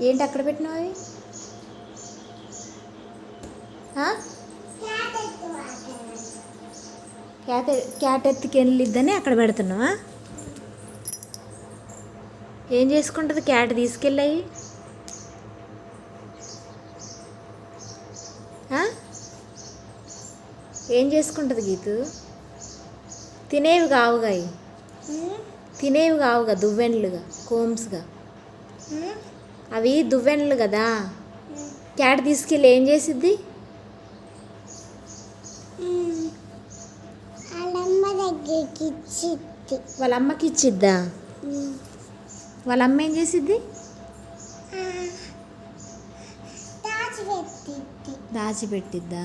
ఏంటి అక్కడ పెట్టినావు? అవి? క్యాట్ క్యాట్ ఎత్తుకి వెళ్ళిద్దని అక్కడ పెడుతున్నావా? ఏం చేసుకుంటుంది క్యాట్ తీసుకెళ్ళాయి? ఏం చేసుకుంటుంది గీతు? తినేవి కావుగా. తినేవి కావుగా దువ్వెన్లుగా కోమ్స్గా. అవి దువ్వెనలు కదా. క్యాట్ తీసుకెళ్ళి ఏం చేసిద్ది? వాళ్ళ అమ్మకి ఇచ్చిద్దా. వాళ్ళ అమ్మ ఏం చేసిద్ది? దాచిపెట్టిద్ది.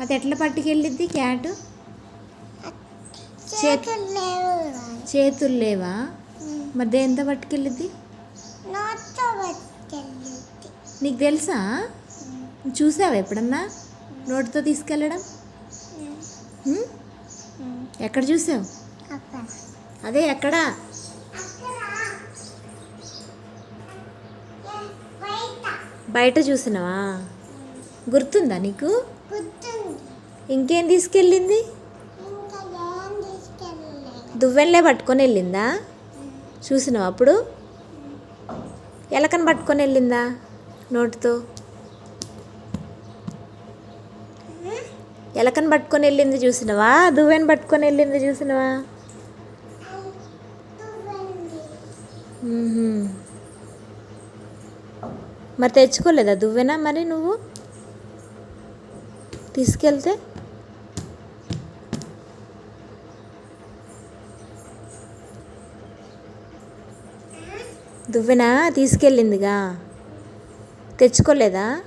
అది ఎట్లా పట్టుకెళ్ళిద్ది క్యాట్? చేతులు లేవు. మరి దేంతో నోట్తో పట్టుకెళ్ళిద్ది? నీకు తెలుసా? చూసావా ఎప్పుడన్నా? నోటితో తీసుకెళ్ళడం? ఎక్కడ చూసావు? అదే ఎక్కడ? బయట. చూసినావా? గుర్తుందా నీకు? ఇంకేం తీసుకెళ్ళింది? దువ్వెనలే పట్టుకొని వెళ్ళిందా? చూసినావా అప్పుడు? ఎలకని పట్టుకొని వెళ్ళిందా నోటితో? ఎలకని పట్టుకొని వెళ్ళింది చూసినావా? దువ్వెన పట్టుకొని వెళ్ళింది చూసినావా? మరి తెచ్చుకోలేదా దువ్వెనా మరి నువ్వు? తీసుకెళ్తే? దువ్వెన? తీసుకెళ్ళిందిగా. తెచ్చుకోలేదా?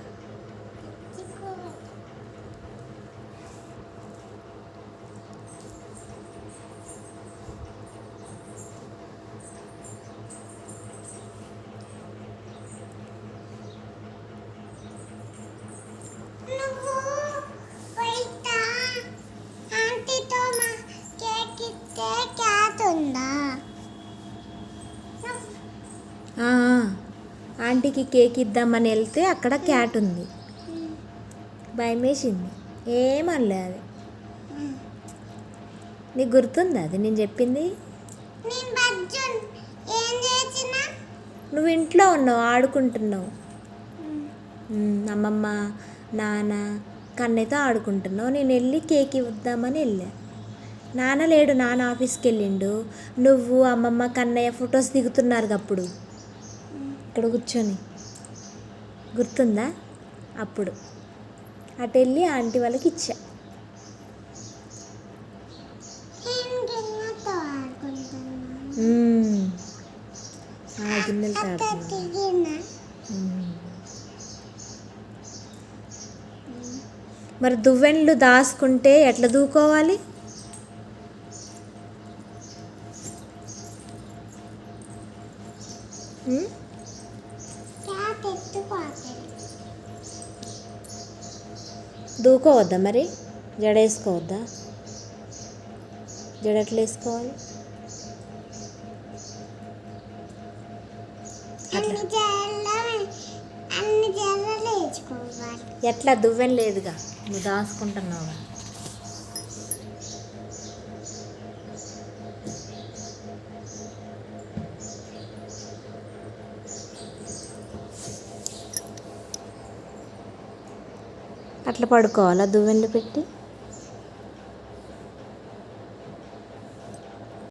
కేక్ ఉందా? ఆంటీకి కేక్ ఇద్దామని వెళ్తే అక్కడ క్యాట్ ఉంది. భయం వేసింది ఏమనలే అది. నీకు గుర్తుందా అది? నేను చెప్పింది? నువ్వు ఇంట్లో ఉన్నావు ఆడుకుంటున్నావు. అమ్మమ్మ నాన్న కన్నయ్యతో ఆడుకుంటున్నావు. నేను వెళ్ళి కేక్ ఇద్దామని వెళ్ళా. నాన్న లేడు నాన్న ఆఫీస్కి వెళ్ళిండు. నువ్వు అమ్మమ్మ కన్నయ్య ఫొటోస్ దిగుతున్నారు అప్పుడు. ఇక్కడ కూర్చొని. గుర్తుందా? అప్పుడు. అటు వెళ్ళి ఆంటీ వాళ్ళకి ఇచ్చా. మరి దువ్వెండ్లు దాచుకుంటే ఎట్లా దూకోవాలి? Hmm? క్యాట్ ఎత్తుకోవాలి దూకోవద్దా మరి? జడ వేసుకోవద్దా జడ ఎట్లా వేసుకోవాలి. ఎట్లా? దువ్వెన లేదుగా. నువ్వు దాచుకుంటున్నావుగా. అట్లా పడుకోవాలా దువ్వెనలు పెట్టి.